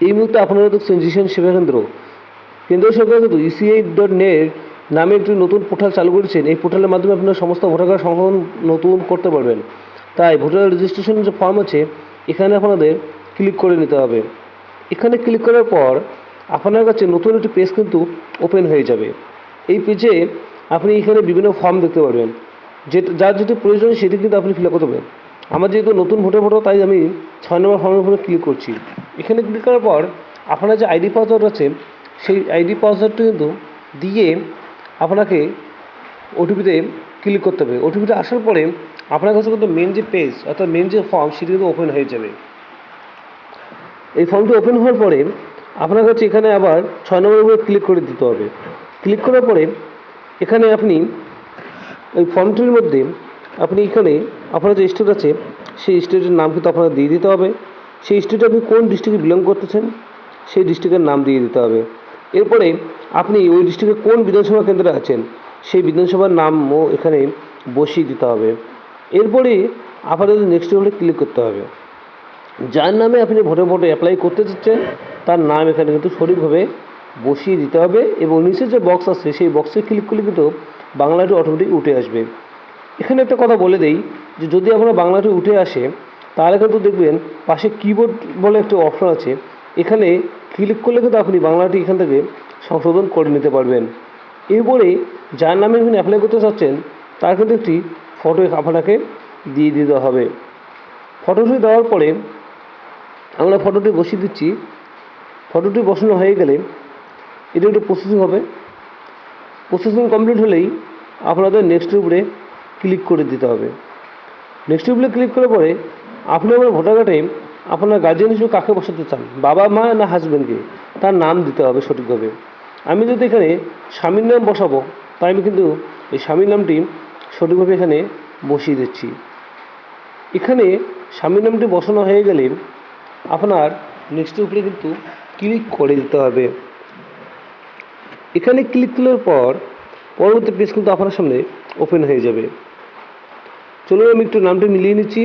এই মুহূর্তে আপনারা দেখছেন জিশন সেবা কেন্দ্র। কেন্দ্র সরকার কিন্তু ইসিআই ডট নেট নামে একটি নতুন পোর্টাল চালু করেছেন। এই পোর্টালের মাধ্যমে আপনারা সমস্ত ভোটার কার্ড সংশোধন নতুন করতে পারবেন। তাই ভোটার রেজিস্ট্রেশন যে ফর্ম আছে, এখানে আপনাদের ক্লিক করে নিতে হবে। এখানে ক্লিক করার পর আপনার কাছে নতুন একটি পেজ কিন্তু ওপেন হয়ে যাবে। এই পেজে আপনি এখানে বিভিন্ন ফর্ম দেখতে পারবেন। যে, যার যেটি প্রয়োজন সেটি কিন্তু আপনি ফিল আপ করতে পারবেন। আমার যেহেতু নতুন ভোটার ভোটার, তাই আমি ছয় নম্বর ফর্মের উপরে ক্লিক করছি। এখানে ক্লিক করার পর আপনার যে আইডি পাসওয়ার্ড আছে, সেই আইডি পাসওয়ার্ডটি কিন্তু দিয়ে আপনাকে ওটিপিতে ক্লিক করতে হবে। ওটিপিতে আসার পরে আপনার কাছে কিন্তু মেন যে পেজ অর্থাৎ মেন যে ফর্ম সেটি কিন্তু ওপেন হয়ে যাবে। এই ফর্মটি ওপেন হওয়ার পরে আপনার কাছে এখানে আবার ছয় নম্বরের উপরে ক্লিক করে দিতে হবে। ক্লিক করার পরে এখানে আপনি ওই ফর্মটির মধ্যে আপনি এখানে আপনার যে স্টেট আছে, সেই স্টেটের নাম কিন্তু আপনার দিয়ে দিতে হবে। সেই স্টেটে আপনি কোন ডিস্ট্রিক্টে বিলং করতেছেন, সেই ডিস্ট্রিক্টের নাম দিয়ে দিতে হবে। এরপরে আপনি ওই ডিস্ট্রিক্টে কোন বিধানসভা কেন্দ্রে আছেন, সেই বিধানসভার নামও এখানে বসিয়ে দিতে হবে। এরপরে আপনাদের নেক্সট উপরে ক্লিক করতে হবে। যার নামে আপনি ভোটে ভোটে অ্যাপ্লাই করতে চাচ্ছেন তার নাম এখানে কিন্তু সঠিকভাবে বসিয়ে দিতে হবে এবং নিচে যে বক্স আছে, সেই বক্সে ক্লিক করলে কিন্তু বাংলাটি অটোমেটিক উঠে আসবে। এখানে একটা কথা বলে দেই যে যদি আপনার বাংলাটি উঠে আসে তাহলে কিন্তু দেখবেন পাশে কিবোর্ড বলে একটা অপশন আছে। এখানে ক্লিক করলে কিন্তু আপনি বাংলাটি এখান থেকে সংশোধন করে নিতে পারবেন। এরপরে যার নামে আপনি অ্যাপ্লাই করতে চাচ্ছেন, তার কিন্তু একটি ফটো আপনাকে দিয়ে দিতে হবে। ফটোটি দেওয়ার পরে আমরা ফটোটি বসিয়ে দিচ্ছি। ফটোটি বসানো হয়ে গেলে এটা একটু প্রসেসিং হবে। প্রসেসিং কমপ্লিট হলেই আপনাদের নেক্সট উপরে ক্লিক করে দিতে হবে। নেক্সট উপরে ক্লিক করার পরে আপনি আমার ভোটার কার্ডে আপনার গার্জিয়ান হিসেবে কাকে বসাতে চান? বাবা, মা না হাজব্যান্ডকে তার নাম দিতে হবে সঠিকভাবে। আমি যদি এখানে স্বামীর নাম বসাবো, তাই আমি কিন্তু এই স্বামীর নামটি সঠিকভাবে এখানে বসিয়ে দিচ্ছি। এখানে স্বামীর নামটি বসানো হয়ে গেলে আপনার নেক্সটের উপরে কিন্তু ক্লিক করে দিতে হবে। এখানে ক্লিক করার পর পরবর্তী পেজ কিন্তু আপনার সামনে ওপেন হয়ে যাবে। চলুন আমি একটু নামটা মিলিয়ে নিচ্ছি।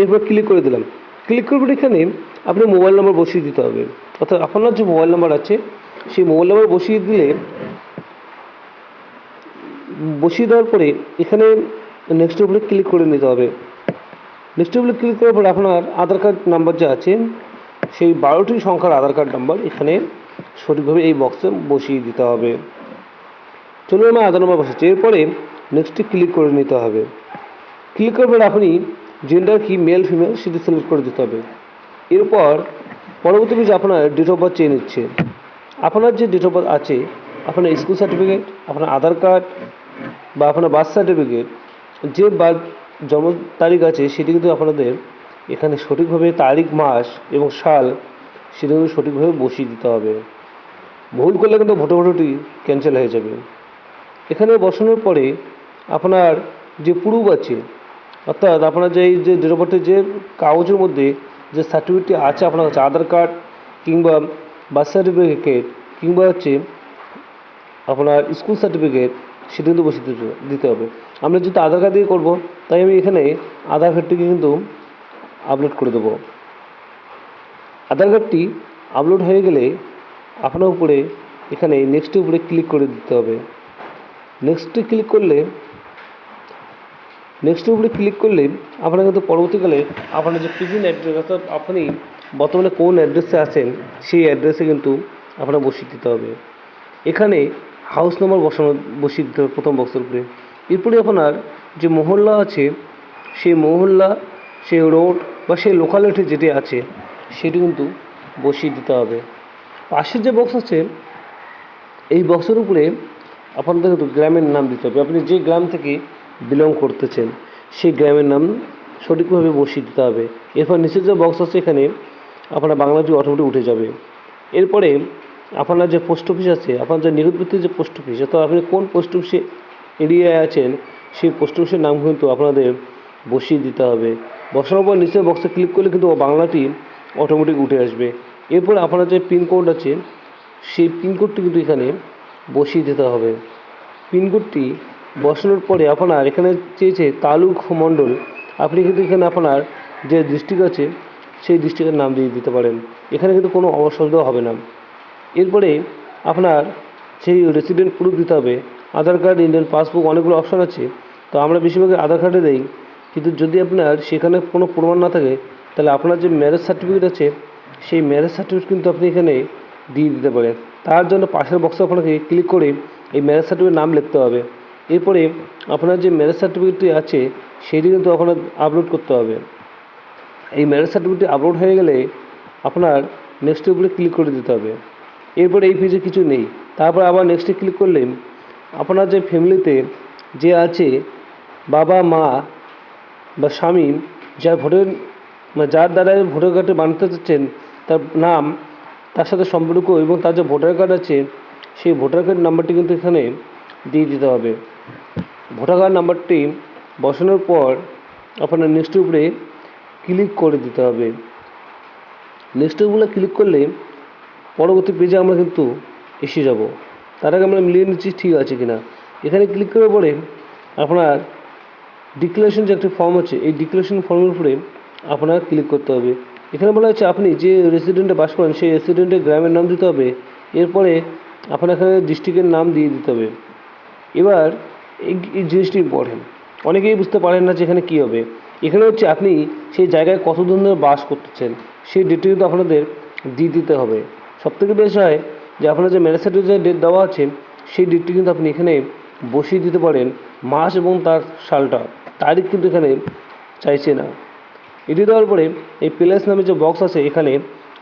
এরপর ক্লিক করে দিলাম। ক্লিক করবার এখানে আপনি মোবাইল নাম্বার বসিয়ে দিতে হবে। অর্থাৎ আপনার যে মোবাইল নাম্বার আছে, সেই মোবাইল নাম্বার বসিয়ে দিলে, বসিয়ে দেওয়ার পরে এখানে নেক্সট উপরে ক্লিক করে নিতে হবে। নেক্সট উপরে ক্লিক করার পরে আপনার আধার কার্ড নাম্বার যে আছে, সেই বারোটি সংখ্যার আধার কার্ড নাম্বার এখানে সঠিকভাবে এই বক্সে বসিয়ে দিতে হবে। চলুন আমার আধার নাম্বার বসাচ্ছি। এরপরে নেক্সটে ক্লিক করে নিতে হবে। ক্লিক পরে আপনি জেন্ডার কি মেল ফিমেল সেটি সিলেক্ট করে দিতে হবে। এরপর পরবর্তী পেজে আপনার ডেট অফ বার্থ চেয়ে নিচ্ছে। আপনার যে ডেট অফ বার্থ আছে, আপনার স্কুল সার্টিফিকেট আপনার আধার কার্ড বা আপনার বার্থ সার্টিফিকেট যে বার্থ জন্ম তারিখ আছে, সেটি কিন্তু আপনাদের এখানে সঠিকভাবে তারিখ, মাস এবং সাল, সেটি কিন্তু সঠিকভাবে বসিয়ে দিতে হবে। ভুল করলে কিন্তু ভোটো ভোটোটি ক্যান্সেল হয়ে যাবে। এখানে বসানোর পরে আপনার যে প্রুফ আছে অর্থাৎ আপনার যে এই যে ডেট যে কাগজের মধ্যে যে সার্টিফিকেটটি আছে, আপনার কাছে আধার কার্ড কিংবা বার্থ সার্টিফিকেট কিংবা হচ্ছে আপনার স্কুল সার্টিফিকেট সেটা কিন্তু দিতে দিতে হবে। আমরা যেহেতু আধার কার্ড দিয়ে করব, তাই আমি এখানে আধার কার্ডটিকে কিন্তু আপলোড করে দেবো। আধার কার্ডটি আপলোড হয়ে গেলে আপনার উপরে এখানে নেক্সটের উপরে ক্লিক করে দিতে হবে। নেক্সটে ক্লিক করলে নেক্সটের উপরে ক্লিক করলে আপনার কিন্তু পরবর্তীকালে আপনার যে প্রেজেন্ট অ্যাড্রেস অর্থাৎ আপনি বর্তমানে কোন অ্যাড্রেসে আছেন, সেই অ্যাড্রেসে কিন্তু আপনার বসিয়ে দিতে হবে। এখানে হাউস নম্বর বসানো, বসিয়ে দিতে হবে প্রথম বক্সের উপরে। এরপরে আপনার যে মহল্লা আছে, সেই মহল্লা, সেই রোড বা সেই লোকালিটি যেটি আছে, সেটি কিন্তু বসিয়ে দিতে হবে। পাশের যে বক্স আছে, এই বক্সের উপরে আপনাদের কিন্তু গ্রামের নাম দিতে হবে। আপনি যে গ্রাম থেকে বিলং করতেছেন, সেই গ্রামের নাম সঠিকভাবে বসিয়ে দিতে হবে। এরপর নিচের যে বক্স আছে এখানে আপনার বাংলাটি অটোমেটিক উঠে যাবে। এরপরে আপনার যে পোস্ট অফিস আছে, আপনার যে নিকটবর্তী যে পোস্ট অফিস অর্থাৎ আপনি কোন পোস্ট অফিসে এরিয়ায় আছেন, সেই পোস্ট অফিসের নাম কিন্তু আপনাদের বসিয়ে দিতে হবে। বসানোর পর নিচের বক্সে ক্লিক করলে কিন্তু বাংলাটি অটোমেটিক উঠে আসবে। এরপর আপনার যে পিনকোড আছে, সেই পিনকোডটি কিন্তু এখানে বসিয়ে দিতে হবে। পিনকোডটি বসানোর পরে আপনার এখানে চেয়েছে তালুক মণ্ডল। আপনি কিন্তু এখানে আপনার যে ডিস্ট্রিক্ট আছে, সেই ডিস্ট্রিক্টের নাম দিয়ে দিতে পারেন। এখানে কিন্তু কোনো অসুবিধা হবে না। এরপরে আপনার সেই রেসিডেন্ট প্রুফ দিতে হবে। আধার কার্ড ইন্ডিয়ান পাসবুক অনেকগুলো অপশান আছে। তো আমরা বেশিরভাগ আধার কার্ডে দেই। কিন্তু যদি আপনার সেখানে কোনো প্রমাণ না থাকে, তাহলে আপনার যে ম্যারেজ সার্টিফিকেট আছে, সেই ম্যারেজ সার্টিফিকেট কিন্তু আপনি এখানে দিয়ে দিতে পারেন। তার জন্য পাশের বক্সে আপনাকে ক্লিক করে এই ম্যারেজ সার্টিফিকেট নাম লিখতে হবে। এরপরে আপনার যে ম্যারেজ সার্টিফিকেটটি আছে, সেটি কিন্তু আপনার আপলোড করতে হবে। এই ম্যারেজ সার্টিফিকেটটি আপলোড হয়ে গেলে আপনার নেক্সটের উপরে ক্লিক করে দিতে হবে। এরপরে এই পেজে কিছু নেই। তারপর আবার নেক্সটে ক্লিক করলে আপনার যে ফ্যামিলিতে যে আছে বাবা, মা বা স্বামী, যার ভোটের মানে যার দ্বারা ভোটার কার্ডটি বানাতে চাচ্ছেন, তার নাম, তার সাথে সম্পর্ক এবং তার যে ভোটার কার্ড আছে, সেই ভোটার কার্ড নাম্বারটি কিন্তু এখানে দিয়ে দিতে হবে। ভোটার নাম্বারটি বসানোর পর আপনার নেক্সট উপরে ক্লিক করে দিতে হবে। নেক্সট উপরে ক্লিক করলে পরবর্তী পেজে আমরা কিন্তু এসে যাব। তার আগে আমরা মিলিয়ে নিচ্ছি ঠিক আছে কিনা। এখানে ক্লিক করার পরে আপনার ডিক্লারেশন যে একটা ফর্ম আছে, এই ডিক্লারেশন ফর্মের উপরে আপনার ক্লিক করতে হবে। এখানে বলা হচ্ছে আপনি যে রেসিডেন্টে বাস করেন, সেই রেসিডেন্টের গ্রামের নাম দিতে হবে। এরপরে আপনার এখানে ডিস্ট্রিক্টের নাম দিয়ে দিতে হবে। এবার এই জিনিসটি ইম্পর্টেন্ট অনেকেই বুঝতে পারেন না যে এখানে কী হবে। এখানে হচ্ছে আপনি সেই জায়গায় কতদিন ধরে বাস করতেছেন, সেই ডেটটি কিন্তু আপনাদের দিয়ে দিতে হবে। সবথেকে বেশ হয় যে আপনার যে ম্যারেজ যে ডেট দেওয়া আছে, সেই ডেটটি কিন্তু আপনি এখানে বসিয়ে দিতে পারেন মাস এবং তার সালটা। তারিখ কিন্তু এখানে চাইছে না। এটি দেওয়ার পরে এই প্লেস নামে যে বক্স আছে, এখানে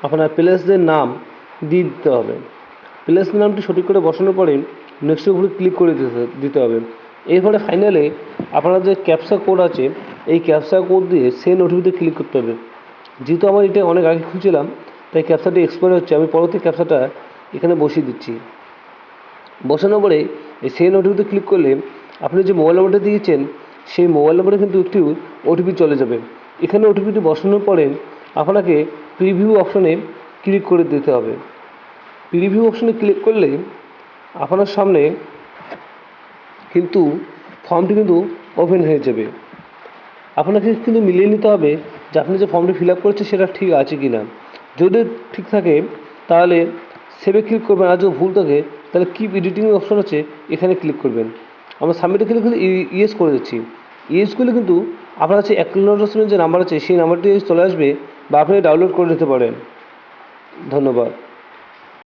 আপনার প্লেসদের নাম দিয়ে দিতে হবে। প্লেস নামটি সঠিক করে বসানোর পরে নেক্সট উপরে ক্লিক করে দিতে দিতে হবে। এরপরে ফাইনালে আপনার যে ক্যাপসা কোড আছে, এই ক্যাপসা কোড দিয়ে সেন্ড ওটিপিতে ক্লিক করতে হবে। যেহেতু আমার এটা অনেক আগে খুঁজছিলাম, তাই ক্যাপসাটি এক্সপায়ার হচ্ছে, আমি পরবর্তী ক্যাপসাটা এখানে বসিয়ে দিচ্ছি। বসানোর পরে এই সেন্ড ওটিপিতে ক্লিক করলে আপনি যে মোবাইল নম্বরটা দিয়েছেন, সেই মোবাইল নম্বরে কিন্তু একটি ওটিপি চলে যাবে। এখানে ওটিপিটি বসানোর পরে আপনাকে প্রিভিউ অপশনে ক্লিক করে দিতে হবে। প্রিভিউ অপশনে ক্লিক করলে আপনার সামনে কিন্তু ফর্মটি কিন্তু ওপেন হয়ে যাবে। আপনাকে কিন্তু মিলিয়ে নিতে হবে যে আপনি যে ফর্মটি ফিল আপ করেছেন সেটা ঠিক আছে কি না যদি ঠিক থাকে, তাহলে সেভে ক্লিক করবেন আর যদি ভুল থাকে, তাহলে কিপ এডিটিং অপশন আছে, এখানে ক্লিক করবেন। আমরা সাবমিটে ক্লিক করে ইয়েস করে দিচ্ছি। ইয়েস করলে কিন্তু আপনার কাছে অ্যাকনোলজমেন্ট যে নাম্বার আছে, সেই নাম্বারটি চলে আসবে বা আপনি ডাউনলোড করে নিতে পারেন। ধন্যবাদ।